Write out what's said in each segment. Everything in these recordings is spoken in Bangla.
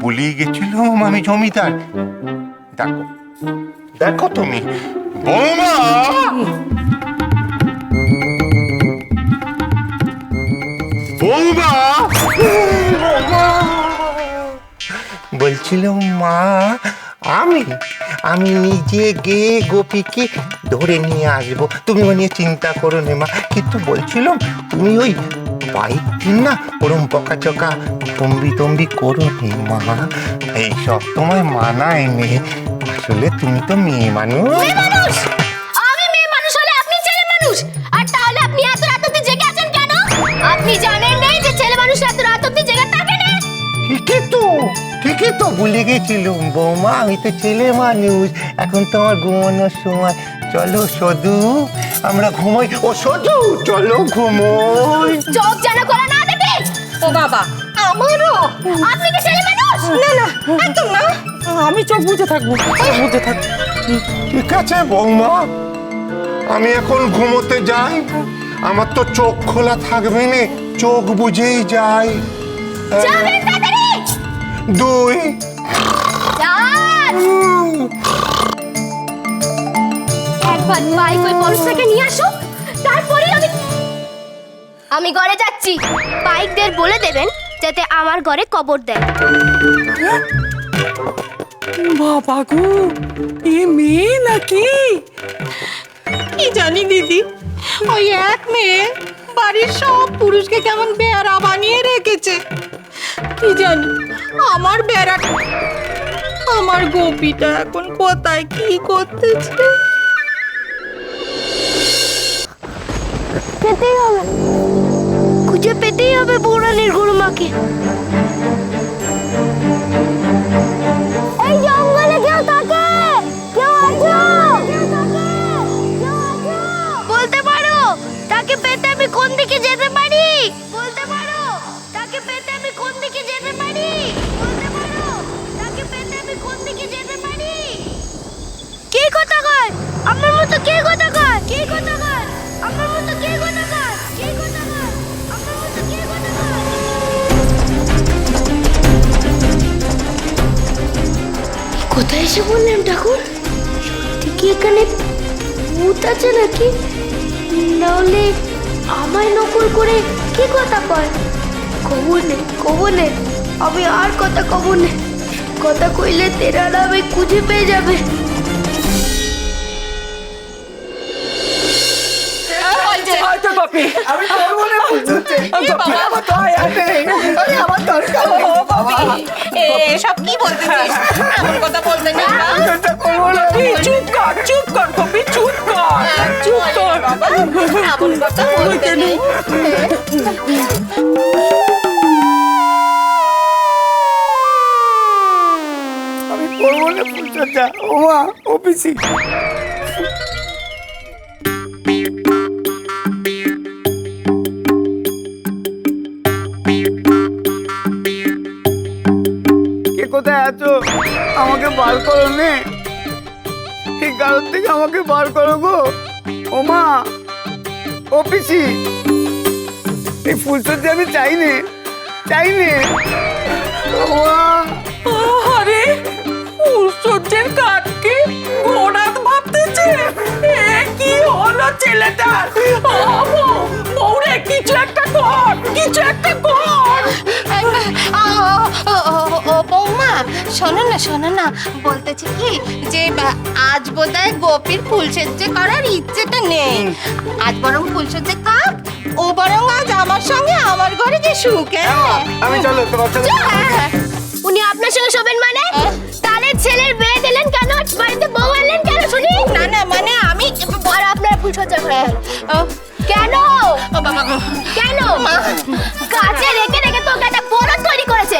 বলিয়ে গেছিলাম আমি জমিদার। দেখো দেখো তুমি, বৌমা! বৌমা! বলছিলাম মা, আমি আমি নিজে গিয়ে গোপীকে ধরে নিয়ে আসব। তুমি ও নিয়ে চিন্তা করো নে মা। কিন্তু বলছিলাম, তুমি ওই দিন না ওরম বকা চকা তম্বি তম্বি করো নে মা। এইসব তোমায় মানায় নে। আসলে তুমি তো মেয়ে মানুষ। আমি মেয়ে মানুষ হলে আপনি ছেলে মানুষ? আর তাহলে আপনি এত রাত জেগে আছেন কেন? আপনি জানেন যে ছেলে মানুষ এত রাত জেগে থাকে না? ঠিকই তো ঠিকই তো ভুলে গেছিলাম বৌমা। আমি তো ছেলে মানুষ। এখন তো আমার ঘুমানোর সময়। চলো সদু। আমরা ঘুমোই। ও সদু চলো ঘুমোই। চোখ যেন করা না দেখে। ও বাবা আমারও। আপনি কি ছেলে মানুষ? না না একদম না। আমি চোখ বুঝে থাকব চোখ বুঝে থাকব ঠিক আছে বৌমা। আমি এখন ঘুমোতে যাই। আমার তো চোখ খোলা থাকবে না চোখ বুঝেই যাই। দুই। চার বাইক ওই পরশটাকে নিয়ে আসো। তারপরে আমি আমি ঘরে যাচ্ছি। বাইকদের বলে দেবেন যাতে আমার ঘরে কবর দেয়। বাবা গো এ মেয়ে নাকি? কি জানি দিদি ওই এক মেয়ে বাড়ির সব পুরুষকে কেমন বেড়া বানিয়ে রেখেছে। কি জানি আমার বেড়া আমার গোপিটা এখন কোথায় কি করতেছে? পেতেই হবে। খুঁজে পেতেই হবে বৌরানির বলতে পারো, তাকে আমি কোন দিকে যেতে পারি? বলতে পারো, তাকে আমি কোন দিকে যেতে পারি? তাকে আমি কোন দিকে যেতে পারি? কে কথা কয় আমার মতো কে কথা কয় কে কথা কয় আমার মতো কে কথা কয় কোথায় এসে বললেন ঠাকুর? সত্যি কি এখানে ভূত আছে নাকি? নাহলে আমায় নকল করে কি কথা কয়? কবনে কবনে আমি আর কথা কবনে কথা কইলে তেরা নামে খুঁজে পেয়ে যাবে। হয়তো বাপি আমি করব না বুঝতে বাবা। আমার তো আয় আয়। আমার দরকার নেই। সব কি বলতেছিস এমন কথা বলতে না। চুপ কর চুপ কর কপি চুপ কর। চুপ কর। এমন কথা বলতে নেই। আমি করব না ফুলচর্চা। ও পিসি। কে আছো? আমাকে বার করো নে। এই কারোর থেকে আমাকে বার করো গো। ওমা ও পিসি। এই ফুলচর্চা আমি চাই নে চাই নে ওমা আরে সূর্যের কাঠকে কি শোনো না শোনো না। বলতেছি কি যে আজ বোধহয় গোপীর ফুলসজ্জে করার ইচ্ছেটা নেই। আজ বরং ফুলসজ্জে কাপ ও বরং আজ আমার সঙ্গে আমার ঘরে যে সুখে আমি চলো তোমার সাথে উনি আপনার সঙ্গে শোবেন মানে? তাহলে ছেলের বিয়ে দিলেন কেন? বাড়িতে বউ আনলেন কেন শুনি? না না মানে আমি আর আপনার ফুল সজ্জা করে কেন? ও বাবা কেন? কাছে রেখে রেখে তো ওকে একটা বলদ তৈরি করেছেন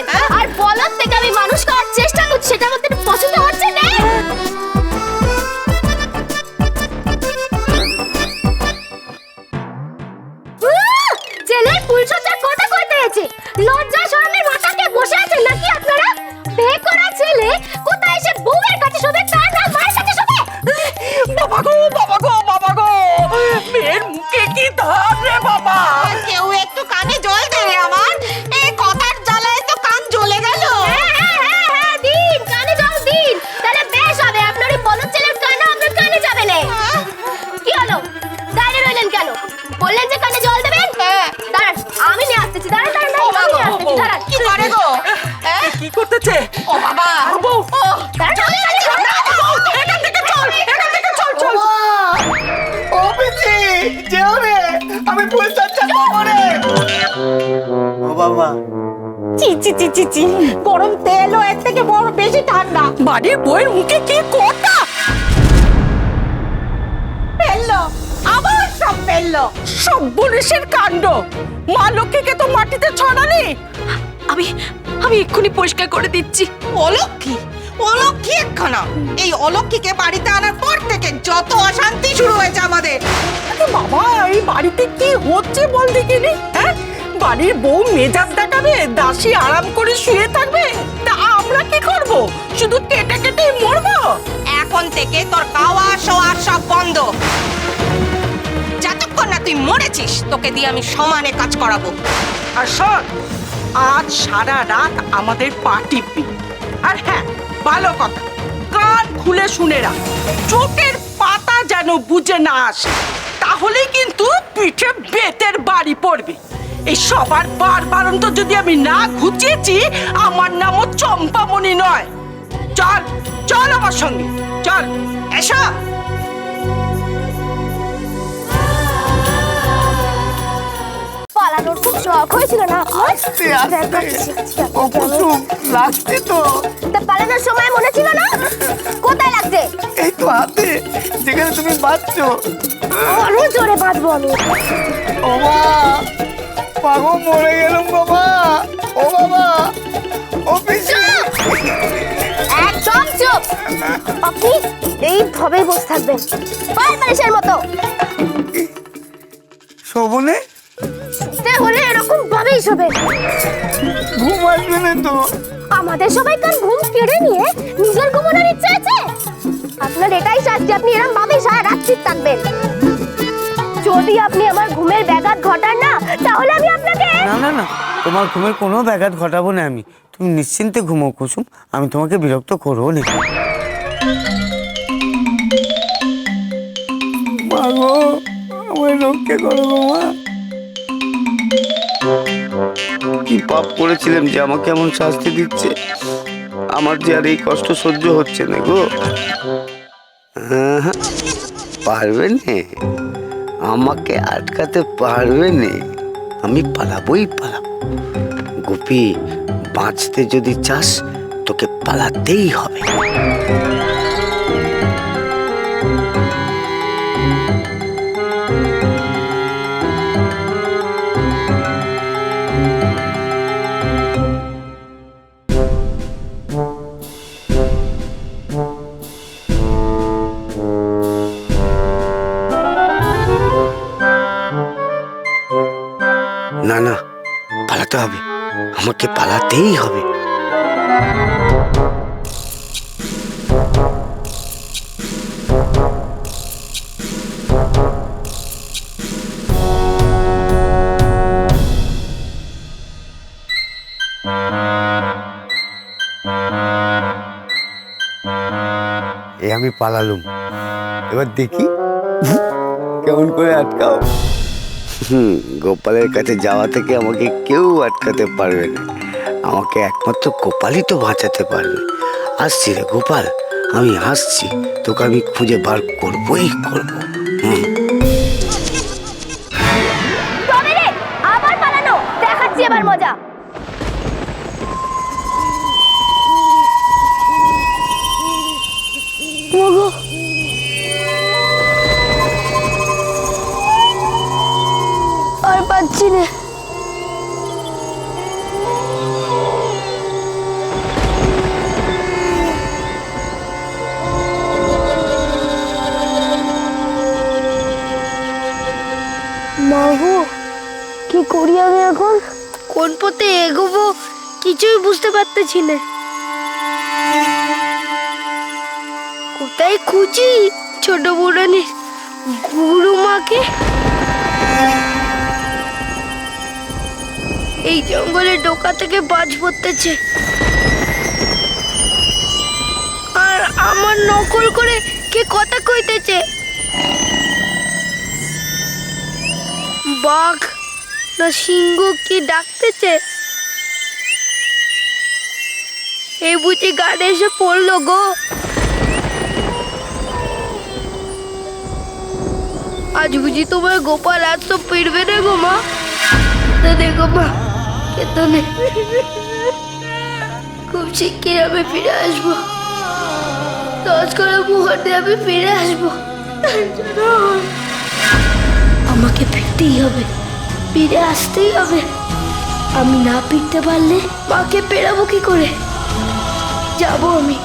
আসছে ও বাবা। বউ এখান থেকে চল এখান থেকে চল চল। ও পিসি যেও রে আমি ফুল চাচ্ছা পাবো রে। ও বাবা। চি চি চি চি চি। গরম তেলও এর থেকে বড় বেশি ঠান্ডা। বাড়ির বইয়ের মুখে কি কথা? ফেলল আবার সব ফেলল। সব কাণ্ড। মা লক্ষ্মীকে তো মাটিতে ছড়ালি। আমি আমি এক্ষুনি পরিষ্কার করে দিচ্ছি। অলক্ষী? অলক্ষী একখানা? এই অলক্ষীকে বাড়িতে আনার পর থেকে যত অশান্তি শুরু হয়েছে আমাদের। আরে বাবা এই বাড়িতে কি হচ্ছে বল দেখিনি হ্যাঁ? বাড়ির বউ মেজাজ দেখাবে দাসী আরাম করে শুয়ে থাকবে তা আমরা কি করব? শুধু কেটে কেটে মরবো? এখন থেকে তোর খাওয়া শোয়া সব বন্ধ। যতক্ষণ না তুই মরেছিস তোকে দিয়ে আমি সমানে কাজ করাবো। আর শোন আজ সারা রাত আমাদের পা টিপবি আর হ্যাঁ ভালো কথা, কান খুলে শুনে রাখ, চোখের পাতা যেন বুঝে না আসে, তাহলেই কিন্তু পিঠে বেতের বাড়ি পড়বে। এই সবার বার যদি আমি না ঘুচিয়েছি, আমার নামও চম্পামণি নয়। চল চল আমার সঙ্গে, চল, এসো। পালানোর খুব শখ হয়েছিল না? আস্তে আস্তে। ও কুসুম লাগছে তো। তা পালানোর সময় মনে ছিল না? কোথায় লাগছে? এই তো হাতে যেখানে তুমি বাঁচছো আরও জোরে বাঁধবো আমি। ও মা পাগো মরে গেলাম বাবা ও বাবা ও পিসি। একদম চুপ। আপনি এইভাবেই বসে থাকবেন। পাল মতো। শোভনে? ভাবেই ঘুম আসবে না তো। আমাদের সবাইকার ঘুম কেড়ে নিয়ে নিজের ঘুমানোর ইচ্ছা আছে। আপনার এটাই শাস্তি আপনি এরকম ভাবেই সারা রাত্রি থাকবেন। যদি আপনি আমার ঘুমের ব্যাঘাত ঘটান না তাহলে আমি আপনাকে না না না তোমার ঘুমের কোনো ব্যাঘাত ঘটাবো না আমি। তুমি নিশ্চিন্তে ঘুমো কুসুম। আমি তোমাকে বিরক্ত করব না। আমার রক্ষে করো মা। কি পাপ করেছিলাম যে আমাকে এমন শাস্তি দিচ্ছে? আমার যে আর এই কষ্ট সহ্য হচ্ছে না গো। পারবে নে? আমাকে আটকাতে পারবে নে? আমি পালাবই পালাবো। গোপী, বাঁচতে যদি চাস, তোকে পালাতেই হবে। আমাকে পালাতেই হবে এ আমি পালালুম এবার দেখি কেমন করে আটকাও হুম গোপালের কাছে যাওয়া থেকে আমাকে কেউ আটকাতে পারবে না আমাকে একমাত্র গোপালই তো বাঁচাতে পারবে। আসছি রে গোপাল আমি আসছি। তোকে আমি খুঁজে বার করবই করব। হুম। তবে আবার পালানো। দেখাচ্ছি এবার মজা। আর পাচ্ছি না। কোন পথে এগোবো, কিছুই বুঝতে পারতেছি না। কোথায় খুঁজি ছোট বুড়ানি গুরুমাকে এই জঙ্গলে ডোকা থেকে বাজ পড়তেছে। আর আমার নকল করে কে কথা কইতেছে? বাঘ না সিংহ কি ডাকতেছে? এই বুঝি গানে এসে পড়ল গো। আজ বুঝি তোমার গোপাল আজ তো ফিরবে না গো মা। দেখো মা নেই খুব শিগগির আমি ফিরে আসব। দশ করে মুহূর্তে আমি ফিরে আসব। আমাকে ফিরতেই হবে। ফিরে আসতেই হবে। আমি না ফিরতে পারলে মাকে পেরাবো কি করে? যাব আমি।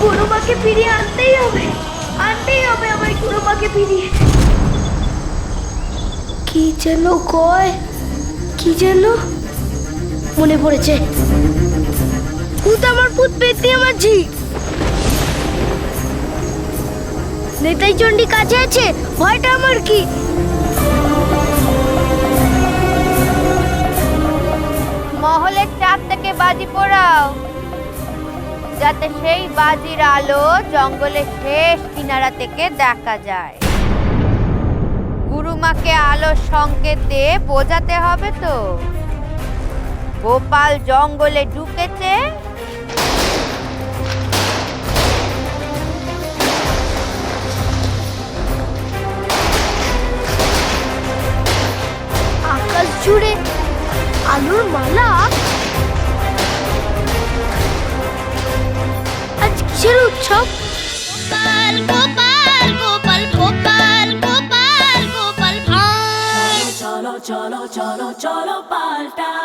বুড়ো মাকে ফিরিয়ে আনতেই হবে। আনতেই হবে আমার বুড়ো মাকে ফিরিয়ে। কি যেন কয়, কি যেন মনে পড়েছে। ভূত আমার ভূত পেতে আমার ঝি নেতাই চণ্ডী কাছে আছে, ভয়টা আমার কি? মহলের চাঁদ থেকে বাজি পোড়াও। যাতে সেই বাজির আলো জঙ্গলের শেষ কিনারা থেকে দেখা যায়। গুরুমাকে আলোর সংকেত দিয়ে বোঝাতে হবে তো। গোপাল জঙ্গলে ঢুকেছে আলোর মালা আজ কিসের উৎসব গোপাল গোপাল গোপাল গোপাল গোপাল গোপাল ভাঁড় চলো চলো চলো চলো পাল্টাই